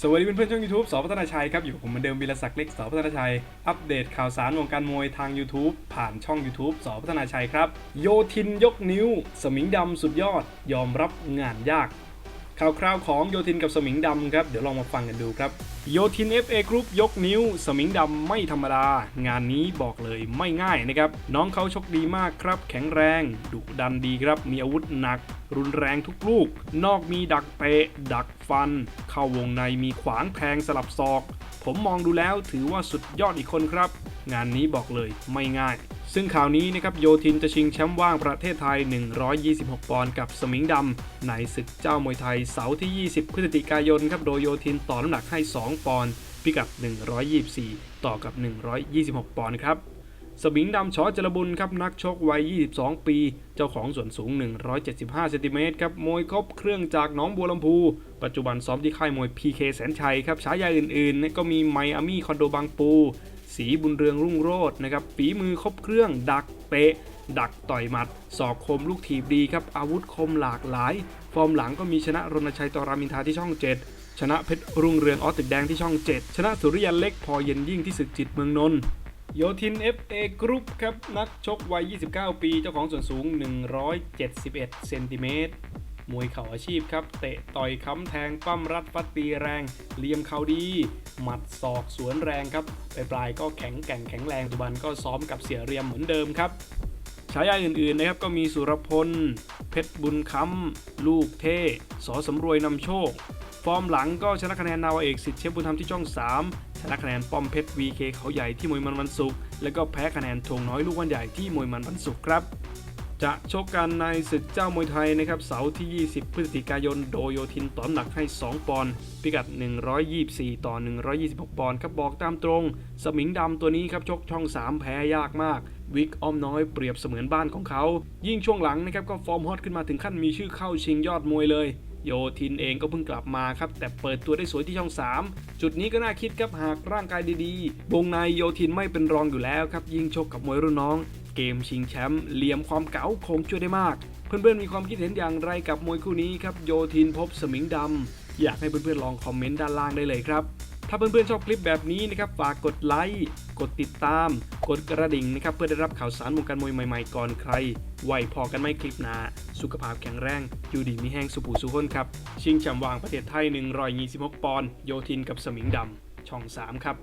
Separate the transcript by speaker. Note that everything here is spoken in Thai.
Speaker 1: สวัสดีเพื่อนๆช่อง YouTube สอพัฒนาชัยครับ อยู่กับผมเหมือนเดิมวีรศักดิ์เล็กสอพัฒนาชัย อัปเดตข่าวสารวงการมวยทาง YouTube ผ่านช่อง YouTube สอพัฒนาชัยครับ โยทินยกนิ้ว สมิงดำสุดยอด ยอมรับงานยาก ข่าวคราวของโยทินกับสมิงดำครับ เดี๋ยวลองมาฟังกันดูครับ โยทิน FA Group ยกนิ้ว สมิงดำไม่ธรรมดา งานนี้บอกเลยไม่ง่ายนะครับ น้องเขาชกดีมากครับ แข็งแรง ดุดันดีครับ มีอาวุธหนัก รุนแรงทุกลูก นอกมีดักเตะดักฟัน เข้าวงในมีขวางแทงสลับศอก ผมมองดูแล้วถือว่าสุดยอดอีกคนครับ งานนี้บอกเลยไม่ง่าย ซึ่งข่าวนี้นะครับโยทินจะชิงแชมป์ว่างประเทศไทย 126 ปอนด์กับสมิงดำในศึกเจ้ามวยไทยเสาร์ที่ 20 พฤศจิกายนครับโดยโยทินต่อน้ำหนักให้ 2 ปอนด์พิกัด 124 ต่อกับ 126 ปอนด์ครับ สมิงดำชอจรบุญครับนักชกวัย 22 ปี เจ้าของส่วนสูง 175เซนติเมตรครับมวยครบเครื่องจากน้องบัวลำพู ปัจจุบันซ้อมที่ค่ายมวย PK แสนชัยครับฉายาอื่นๆก็มีไมอามี่คอนโดบางปู สีบุญเรืองรุ่งโรจน์นะครับฝีมือครบเครื่อง ดักเตะ ดักต่อยหมัดศอกคมลูกถีบดีครับอาวุธคมหลากหลาย ฟอร์มหลังก็มีชนะรณชัยตอรามินทาที่ช่อง 7 ชนะเพชรรุ่งเรืองออสติดแดงที่ช่อง 7 ชนะสุริยันเล็กพอเย็นยิ่งที่ศึกจิตเมืองนนท์ โยทิน FA Group ครับนักชกวัย 29 ปี เจ้าของส่วนสูง 171 เซนติเมตร มวยเข่าอาชีพครับ เตะต่อยค้ำแทงปั้มรัดฟัดตีแรง เลี่ยมเข่าดี หมัดศอกสวนแรงครับปลายๆก็แข็งแกร่งแข็งแรงปัจจุบันก็ซ้อมกับเสียเรียมเหมือนเดิมครับฉายาอื่นๆนะครับก็มีสุรพล เพชรบุญค้ำลูกเท่สอสำรวยนำโชค ฟอร์มหลังก็ชนะคะแนนนาวาเอกสิทธิ์เชฟบุญธรรมที่ช่อง 3 ชนะคะแนนป้อมเพชร VK เขาใหญ่ที่มวยมันวันศุกร์แล้วก็แพ้คะแนนธงน้อยลูกวันใหญ่ที่มวยมันวันศุกร์ครับจะชกกันในศึกเจ้ามวยไทยนะครับเสาร์ที่ 20 พฤศจิกายน โดยโยทินต่อนหนักให้ 2 ปอนด์พิกัด 124 ต่อ 126 ปอนด์ครับบอกตามตรง สมิงดำตัวนี้ครับชกช่อง 3 แพ้ยากมาก วิกอ้อมน้อยเปรียบเสมือนบ้านของเขา ยิ่งช่วงหลังนะครับก็ฟอร์มฮอตขึ้นมาถึงขั้นมีชื่อเข้าชิงยอดมวยเลย โยทินเองก็เพิ่งกลับมาครับ แต่เปิดตัวได้สวยที่ช่อง 3 จุดนี้ก็น่าคิดครับหากร่างกายดีๆ วงในโยทินไม่เป็นรองอยู่แล้วครับยิ่งชกกับมวยรุ่นน้อง เกมชิงแชมป์เหลี่ยมความเก๋าคงช่วยได้มาก เพื่อนๆมีความคิดเห็นอย่างไรกับมวยคู่นี้ครับโยทินพบสมิงดำอยากให้เพื่อนๆลองคอมเมนต์ด้านล่างได้เลยครับ ถ้าเพื่อนๆชอบคลิปแบบนี้นะครับฝากกดไลค์ กดติดตาม กดกระดิ่งนะครับเพื่อได้รับข่าวสารวงการมวยใหม่ๆก่อนใคร ไว้พอกันไม่คลิปหนาสุขภาพแข็งแรงอยู่ดีมีแห้งสุปูสุขนครับ ชิงแชมป์วางประเทศไทย 126 ปอนด์โยทินกับสมิงดำช่อง 3 ครับ